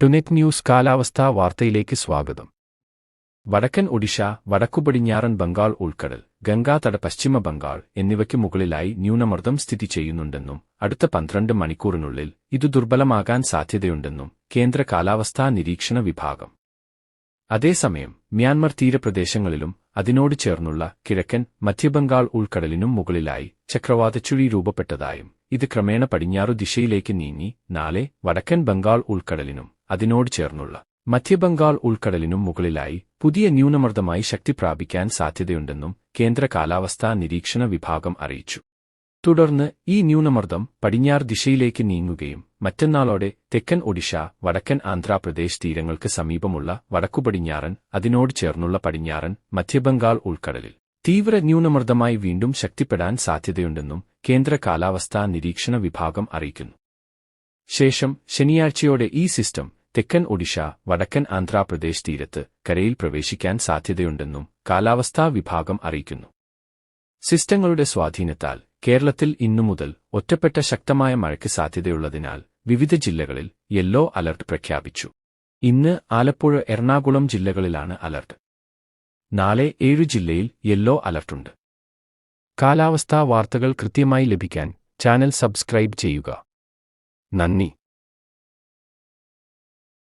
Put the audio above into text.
ടുനെറ്റ് news കാലാവസ്ഥാ വാർത്തയിലേക്ക് സ്വാഗതം. വടക്കൻ ഒഡീഷ വടക്കുപടിഞ്ഞാറൻ ബംഗാൾ ഉൾക്കടൽ ഗംഗാതട പശ്ചിമ ബംഗാൾ എന്നിവയ്ക്ക് മുകളിലായി ന്യൂനമർദ്ദം സ്ഥിതി ചെയ്യുന്നുണ്ടെന്നും അടുത്ത പന്ത്രണ്ട് മണിക്കൂറിനുള്ളിൽ ഇത് ദുർബലമാകാൻ സാധ്യതയുണ്ടെന്നും കേന്ദ്ര കാലാവസ്ഥാ നിരീക്ഷണ വിഭാഗം. അതേസമയം മ്യാൻമർ തീരപ്രദേശങ്ങളിലും അതിനോട് ചേർന്നുള്ള കിഴക്കൻ മധ്യബംഗാൾ ഉൾക്കടലിനും മുകളിലായി ചക്രവാതച്ചുഴി രൂപപ്പെട്ടതായും ഇത് ക്രമേണ പടിഞ്ഞാറു ദിശയിലേക്ക് നീങ്ങി നാളെ വടക്കൻ ബംഗാൾ ഉൾക്കടലിനും അതിനോട് ചേർന്നുള്ള മധ്യബംഗാൾ ഉൾക്കടലിനും മുകളിലായി പുതിയ ന്യൂനമർദ്ദമായി ശക്തി പ്രാപിക്കാൻ സാധ്യതയുണ്ടെന്നും കേന്ദ്ര കാലാവസ്ഥാ നിരീക്ഷണ വിഭാഗം അറിയിച്ചു. തുടർന്ന് ഈ ന്യൂനമർദ്ദം പടിഞ്ഞാറ് ദിശയിലേക്ക് നീങ്ങുകയും മറ്റന്നാളോടെ തെക്കൻ ഒഡീഷ വടക്കൻ ആന്ധ്രാപ്രദേശ് തീരങ്ങൾക്ക് സമീപമുള്ള വടക്കുപടിഞ്ഞാറൻ അതിനോട് ചേർന്നുള്ള പടിഞ്ഞാറൻ മധ്യബംഗാൾ ഉൾക്കടലിൽ. തീവ്ര ന്യൂനമർദ്ദമായി വീണ്ടും ശക്തിപ്പെടാൻ സാധ്യതയുണ്ടെന്നും കേന്ദ്ര കാലാവസ്ഥാ നിരീക്ഷണ വിഭാഗം അറിയിക്കുന്നു. ശേഷം ശനിയാഴ്ചയോടെ ഈ സിസ്റ്റം തെക്കൻ ഒഡീഷ വടക്കൻ ആന്ധ്രാപ്രദേശ് തീരത്ത് കരയിൽ പ്രവേശിക്കാൻ സാധ്യതയുണ്ടെന്നും കാലാവസ്ഥാ വിഭാഗം അറിയിക്കുന്നു. സിസ്റ്റങ്ങളുടെ സ്വാധീനത്താൽ കേരളത്തിൽ ഇന്നു മുതൽ ഒറ്റപ്പെട്ട ശക്തമായ മഴയ്ക്ക് സാധ്യതയുള്ളതിനാൽ വിവിധ ജില്ലകളിൽ യെല്ലോ അലർട്ട് പ്രഖ്യാപിച്ചു. ഇന്ന് ആലപ്പുഴ എറണാകുളം ജില്ലകളിലാണ് അലർട്ട്. നാളെ ഏഴു ജില്ലയിൽ യെല്ലോ അലർട്ടുണ്ട്. കാലാവസ്ഥാ വാർത്തകൾ കൃത്യമായി ലഭിക്കാൻ ചാനൽ സബ്സ്ക്രൈബ് ചെയ്യുക. നന്ദി.